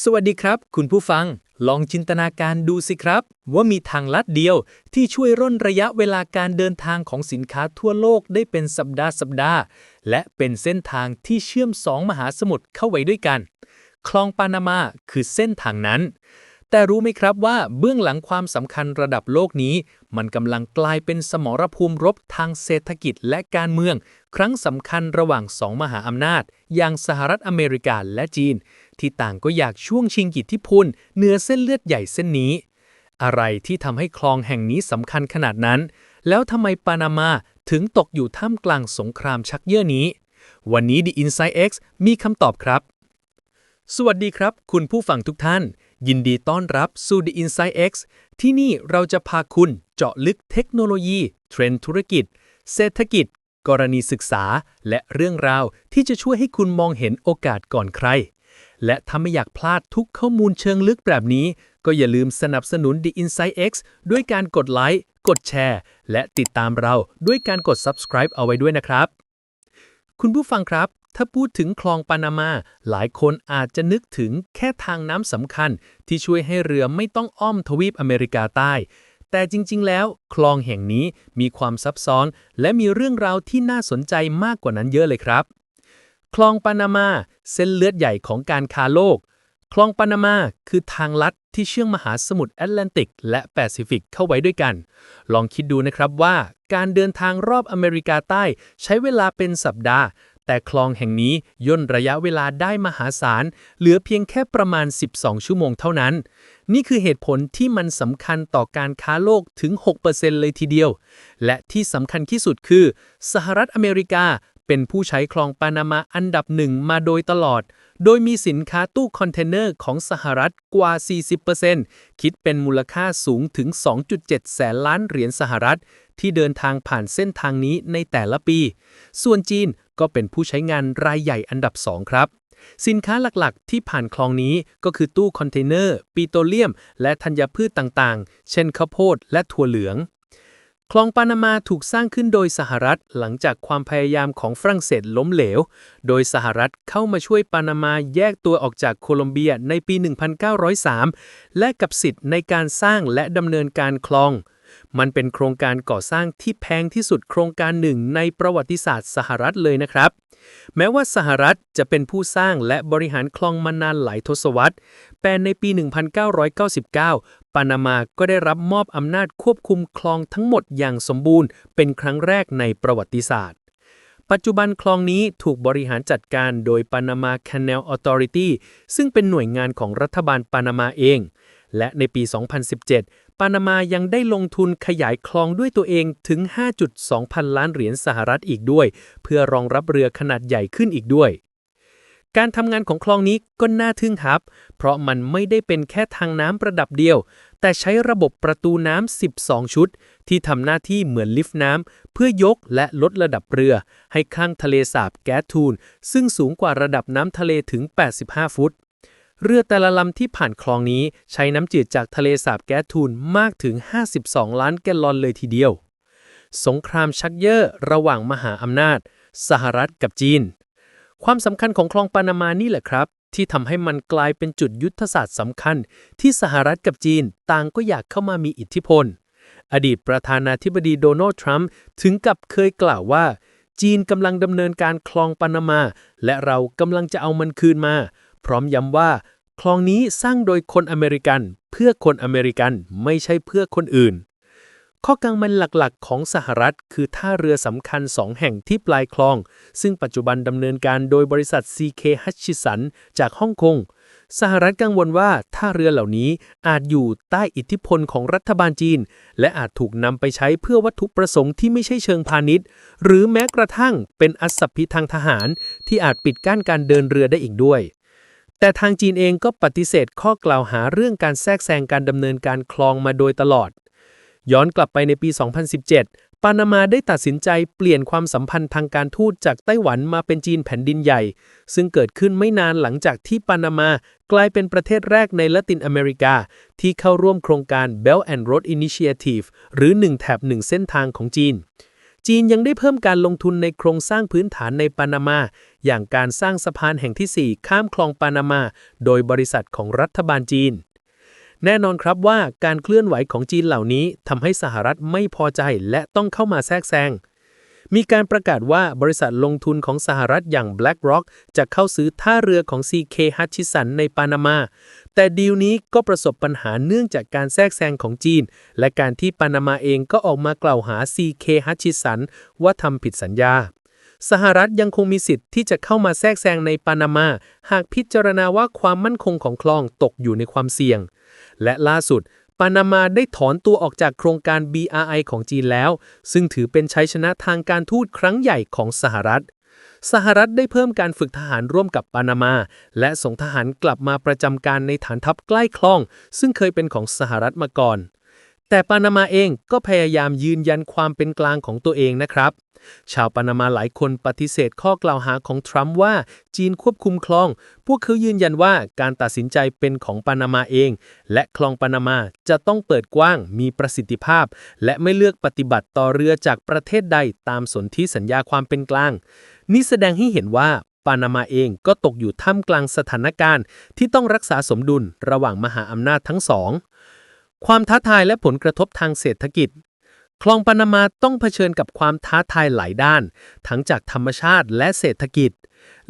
สวัสดีครับ คุณผู้ฟัง ลองจินตนาการดูสิครับ ว่ามีทางลัดเดียวที่ช่วยร่นระยะเวลาการเดินทางของสินค้าทั่วโลกได้เป็นสัปดาห์สัปดาห์ และเป็นเส้นทางที่เชื่อมสองมหาสมุทรเข้าไว้ด้วยกัน คลองปานามาคือเส้นทางนั้น แต่รู้ไหมครับว่าเบื้องหลังความสำคัญระดับโลกนี้ มันกำลังกลายเป็นสมรภูมิรบทางเศรษฐกิจและการเมือง ครั้งสำคัญระหว่างสองมหาอำนาจ อย่างสหรัฐอเมริกาและจีน ที่ต่างก็อยากช่วงชิงอิจทธิพลเหนือเส้นเลือดใหญ่เส้นนี้ อะไรที่ทำให้คลองแห่งนี้สำคัญขนาดนั้น แล้วทำไมปานามาถึงตกอยู่ท่ามกลางสงครามชักเยื่อนี้ วันนี้ The Inside X มีคำตอบครับ สวัสดีครับ คุณผู้ฟังทุกท่าน ยินดีต้อนรับสู่ The Inside X ที่นี่เราจะพาคุณเจาะลึกเทคโนโลยี เทรนด์ธุรกิจ เศรษฐกิจ กรณีศึกษา และเรื่องราวที่จะช่วยให้คุณมองเห็นโอกาสก่อนใคร และถ้าไม่อยากพลาดทุกข้อมูลเชิงลึกแบบนี้ ก็อย่าลืมสนับสนุน The Inside X ด้วยการกดไลค์ กดแชร์ และติดตามเราด้วยการกด subscribe เอาไว้ด้วยนะครับ คุณผู้ฟังครับ ถ้าพูดถึงคลองปานามา หลายคนอาจจะนึกถึงแค่ทางน้ำสำคัญ ที่ช่วยให้เรือไม่ต้องอ้อมทวีปอเมริกาใต้ แต่จริง ๆ แล้ว คลองแห่งนี้มีความซับซ้อน และมีเรื่องราวที่น่าสนใจมากกว่านั้นเยอะเลยครับ คลองปานามา เส้นเลือดใหญ่ของการค้าโลก คลองปานามาคือทางลัดที่เชื่อมมหาสมุทรแอตแลนติก และแปซิฟิกเข้าไว้ด้วยกัน ลองคิดดูนะครับว่าการเดินทางรอบอเมริกาใต้ใช้เวลาเป็นสัปดาห์ แต่คลองแห่งนี้ย่นระยะเวลาได้มหาศาล เหลือเพียงแค่ประมาณ 12 ชั่วโมงเท่านั้น นี่คือเหตุผลที่มันสำคัญต่อการค้าโลกถึง 6%เลยทีเดียว และที่สำคัญที่สุดคือ สหรัฐอเมริกา เป็นผู้ใช้คลองปานามาอันดับหนึ่งมาโดยตลอด โดยมีสินค้าตู้คอนเทนเนอร์ของสหรัฐกว่า 40%คิดเป็นมูลค่าสูงถึง 2.7 แสนล้านเหรียญสหรัฐ ที่เดินทางผ่านเส้นทางนี้ในแต่ละปี ส่วนจีนก็เป็นผู้ใช้งานรายใหญ่อันดับ 2 ครับสินค้าหลักๆ ที่ผ่านคลองนี้ก็คือตู้คอนเทนเนอร์ ปิโตรเลียม และธัญพืชต่างๆ เช่นข้าวโพดและถั่วเหลือง คลองปานามาถูกสร้างขึ้นโดยสหรัฐหลังจากความพยายามของฝรั่งเศสล้มเหลว โดยสหรัฐเข้ามาช่วยปานามาแยกตัวออกจากโคลอมเบียในปี 1903 และกับสิทธิ์ในการสร้างและดำเนินการคลอง มันเป็นโครงการก่อสร้างที่แพงที่สุดโครงการหนึ่งในประวัติศาสตร์สหรัฐเลยนะครับ แม้ว่าสหรัฐจะเป็นผู้สร้างและบริหารคลองมานานหลายทศวรรษ แต่ในปี 1999 ปานามาก็ได้รับมอบอำนาจควบคุมคลองทั้งหมดอย่างสมบูรณ์ เป็นครั้งแรกในประวัติศาสตร์ ปัจจุบันคลองนี้ถูกบริหารจัดการโดย Panama Canal Authority ซึ่งเป็นหน่วยงานของรัฐบาลปานามาเอง และในปี 2017 ปานามายังได้ลงทุนขยายคลองด้วยตัวเองถึง 5.2 พันล้านเหรียญสหรัฐอีกด้วย เพื่อรองรับเรือขนาดใหญ่ขึ้นอีกด้วย การทำงานของคลองนี้ก็น่าทึ่งครับ เพราะมันไม่ได้เป็นแค่ทางน้ำประดับเดียว แต่ใช้ระบบประตูน้ำ 12 ชุด ที่ทำหน้าที่เหมือนลิฟต์น้ำ เพื่อยกและลดระดับเรือ ให้ข้างทะเลสาบแก๊สทูน ซึ่งสูงกว่าระดับน้ำทะเลถึง 85 ฟุต เรือแต่ละลำที่ผ่านคลองนี้ใช้น้ำจืดจากทะเลสาบแก๊สทูนมากถึง 52 ล้านแกลลอนเลยทีเดียว สงครามชักเย่อระหว่างมหาอำนาจ สหรัฐกับจีน ความสำคัญของคลองปานามานี่แหละครับ ที่ทำให้มันกลายเป็นจุดยุทธศาสตร์สำคัญ ที่สหรัฐกับจีนต่างก็อยากเข้ามามีอิทธิพล อดีตประธานาธิบดีโดนัลด์ทรัมป์ถึงกับเคยกล่าวว่า จีนกำลังดำเนินการคลองปานามา และเรากำลังจะเอามันคืนมา พร้อมย้ำว่า คลองนี้สร้างโดยคนอเมริกัน เพื่อคนอเมริกันไม่ใช่เพื่อคนอื่น ข้อกังมันหลักๆ ของสหรัฐ คือท่าเรือสำคัญสองแห่งที่ปลายคลอง ซึ่งปัจจุบันดำเนินการโดยบริษัท CK Hutchison จากฮ่องกง สหรัฐกังวลว่าท่าเรือเหล่านี้อาจอยู่ใต้อิทธิพลของรัฐบาลจีน และอาจถูกนำไปใช้เพื่อวัตถุประสงค์ที่ไม่ใช่เชิงพาณิชย์ หรือแม้กระทั่งเป็นอัศพิทางทหาร ที่อาจปิดกั้นการเดินเรือได้อีกด้วยแต่ทางจีนเองก็ปฏิเสธข้อกล่าวหาเรื่องการแทรกแซงการดำเนินการคลองมาโดยตลอด ย้อนกลับไปในปี 2017 ปานามาได้ตัดสินใจเปลี่ยนความสัมพันธ์ทางการทูตจากไต้หวันมาเป็นจีนแผ่นดินใหญ่ ซึ่งเกิดขึ้นไม่นานหลังจากที่ปานามากลายเป็นประเทศแรกในละตินอเมริกา ที่เข้าร่วมโครงการ Belt and Road Initiative หรือ 1 แถบ 1 เส้นทางของจีนจีนยังได้เพิ่มการลงทุนในโครงสร้างพื้นฐานในปานามา อย่างการสร้างสะพานแห่งที่ 4 ข้ามคลองปานามา โดยบริษัทของรัฐบาลจีน แน่นอนครับว่าการเคลื่อนไหวของจีนเหล่านี้ทำให้สหรัฐไม่พอใจและต้องเข้ามาแทรกแซง มีการประกาศว่าบริษัทลงทุนของสหรัฐอย่าง BlackRock จะเข้าซื้อท่าเรือของ CK Hutchison ในปานามา แต่ดีลนี้ก็ประสบปัญหาเนื่องจากการแทรกแซงของจีน และการที่ปานามาเองก็ออกมากล่าวหา CK Hutchison ว่าทำผิดสัญญา สหรัฐยังคงมีสิทธิ์ที่จะเข้ามาแทรกแซงในปานามา หากพิจารณาว่าความมั่นคงของคลองตกอยู่ในความเสี่ยง และล่าสุดปานามาได้ถอนตัวออกจากโครงการ BRI ของจีนแล้ว ซึ่งถือเป็นชัยชนะทางการทูตครั้งใหญ่ของสหรัฐ สหรัฐได้เพิ่มการฝึกทหารร่วมกับปานามา และส่งทหารกลับมาประจำการในฐานทัพใกล้คลอง ซึ่งเคยเป็นของสหรัฐมาก่อน แต่ปานามาเองก็พยายามยืนยันความเป็นกลางของตัวเองนะครับ ชาวปานามาหลายคนปฏิเสธข้อกล่าวหาของทรัมป์ว่าจีนควบคุมคลอง พวกเขายืนยันว่าการตัดสินใจเป็นของปานามาเอง และคลองปานามาจะต้องเปิดกว้าง มีประสิทธิภาพ และไม่เลือกปฏิบัติต่อเรือจากประเทศใดตามสนธิสัญญาความเป็นกลาง นี่แสดงให้เห็นว่าปานามาเองก็ตกอยู่ท่ามกลางสถานการณ์ ที่ต้องรักษาสมดุลระหว่างมหาอำนาจทั้งสอง ความท้าทายและผลกระทบทางเศรษฐกิจ คลองปานามาต้องเผชิญกับความท้าทายหลายด้าน ทั้งจากธรรมชาติและเศรษฐกิจ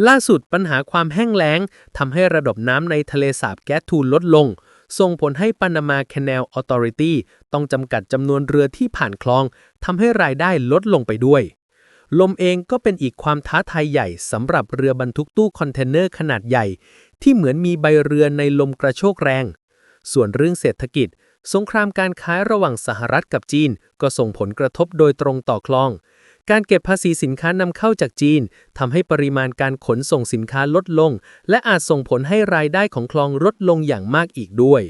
ล่าสุดปัญหาความแห้งแล้งทำให้ระดับน้ำในทะเลสาบแก๊สทูลลดลง ส่งผลให้ Panama Canal Authority ต้องจำกัดจำนวนเรือที่ผ่านคลองทำให้รายได้ลดลงไปด้วย ลมเองก็เป็นอีกความท้าทายใหญ่สำหรับเรือบรรทุกตู้คอนเทนเนอร์ขนาดใหญ่ ที่เหมือนมีใบเรือในลมกระโชกแรง ส่วนเรื่องเศรษฐกิจ สงครามการค้าระหว่างสหรัฐกับจีน ก็ส่งผลกระทบโดยตรงต่อคลอง การเก็บภาษีสินค้านำเข้าจากจีนทำให้ปริมาณการขนส่งสินค้าลดลง และอาจส่งผลให้รายได้ของคลองลดลงอย่างมากอีกด้วย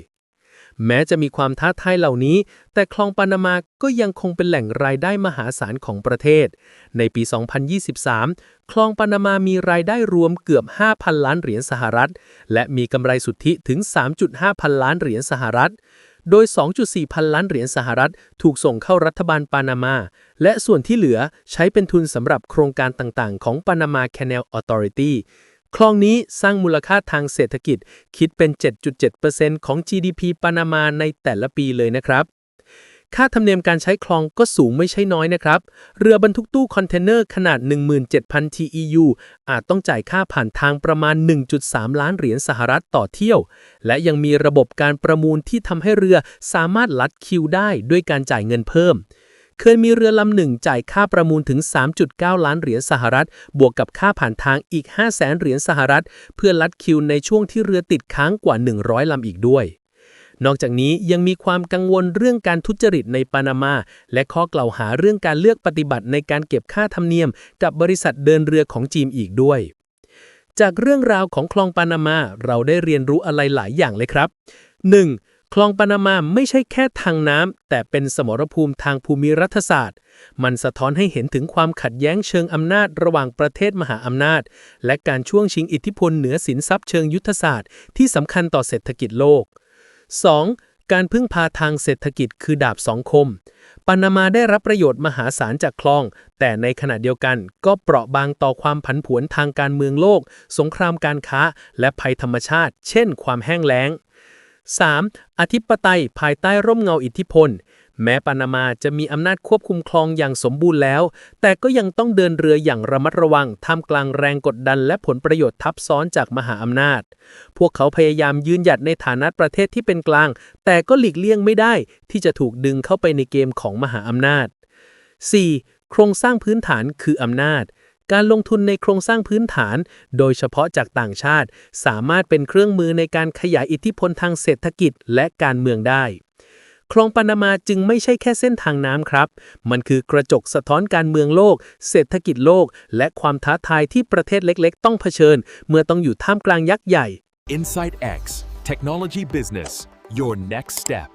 แม้จะมีความท้าทายเหล่านี้ แต่คลองปานามาก็ยังคงเป็นแหล่งรายได้มหาศาลของประเทศ ในปี 2023 คลองปานามามีรายได้รวมเกือบ 5,000 ล้านเหรียญสหรัฐ และมีกำไรสุทธิถึง 3.5 พันล้านเหรียญสหรัฐ โดย 2.4 พันล้านเหรียญสหรัฐถูกส่งเข้ารัฐบาลปานามา และส่วนที่เหลือใช้เป็นทุนสำหรับโครงการต่างๆ ของ Panama Canal Authority คลองนี้สร้างมูลค่าทางเศรษฐกิจคิดเป็น 7.7%ของ GDP ปานามาในแต่ละปีเลยนะครับ ค่าธรรมเนียมการใช้คลองก็สูงไม่ใช่น้อยนะครับ เรือบรรทุกตู้คอนเทนเนอร์ขนาด 17,000 TEU อาจต้องจ่ายค่าผ่านทางประมาณ 1.3 ล้านเหรียญสหรัฐต่อเที่ยว และยังมีระบบการประมูลที่ทำให้เรือสามารถลัดคิวได้ด้วยการจ่ายเงินเพิ่ม เคยมีเรือลำหนึ่งจ่ายค่าประมูลถึง 3.9 ล้านเหรียญสหรัฐ บวกกับค่าผ่านทางอีก 5 0 0แสนเหรียญสหรัฐ เพื่อลัดคิวในช่วงที่เรือติดค้างกว่า 100ลำอีกด้วย นอกจากนี้ยังมีความกังวลเรื่องการทุจริตในปานามา และข้อกล่าวหาเรื่องการเลือกปฏิบัติในการเก็บค่าธรรมเนียม กับบริษัทเดินเรือของจีนอีกด้วยจากเรื่องราวของคลองปานามาเราได้เรียนรู้อะไรหลายอย่างเลยครับ 1. คลองปานามาไม่ใช่แค่ทางน้ำแต่เป็นสมรภูมิทางภูมิรัฐศาสตร์ มันสะท้อนให้เห็นถึงความขัดแย้งเชิงอำนาจระหว่างประเทศมหาอำนาจ และการช่วงชิงอิทธิพลเหนือสินทรัพย์เชิงยุทธศาสตร์ที่สำคัญต่อเศรษฐกิจโลก 2. การพึ่งพาทางเศรษฐกิจคือดาบสองคม ปานามาได้รับประโยชน์มหาศาลจากคลอง แต่ในขณะเดียวกันก็เปราะบางต่อความผันผวนทางการเมืองโลก สงครามการค้า และภัยธรรมชาติ เช่น ความแห้งแล้ง 3. อธิปไตยภายใต้ร่มเงาอิทธิพล แม้ปานามาจะมีอำนาจควบคุมคลองอย่างสมบูรณ์แล้ว แต่ก็ยังต้องเดินเรืออย่างระมัดระวังท่ามกลางแรงกดดันและผลประโยชน์ทับซ้อนจากมหาอำนาจ พวกเขาพยายามยืนหยัดในฐานะประเทศที่เป็นกลาง แต่ก็หลีกเลี่ยงไม่ได้ ที่จะถูกดึงเข้าไปในเกมของมหาอำนาจ 4. โครงสร้างพื้นฐานคืออำนาจการลงทุนในโครงสร้างพื้นฐาน โดยเฉพาะจากต่างชาติ สามารถเป็นเครื่องมือในการขยายอิทธิพลทางเศรษฐกิจและการเมืองได้ คลองปานามาจึงไม่ใช่แค่เส้นทางน้ำครับ มันคือกระจกสะท้อนการเมืองโลก เศรษฐกิจโลก และความท้าทายที่ประเทศเล็กๆ ต้องเผชิญ เมื่อต้องอยู่ท่ามกลางยักษ์ใหญ่ Insight X Technology Business Your Next Step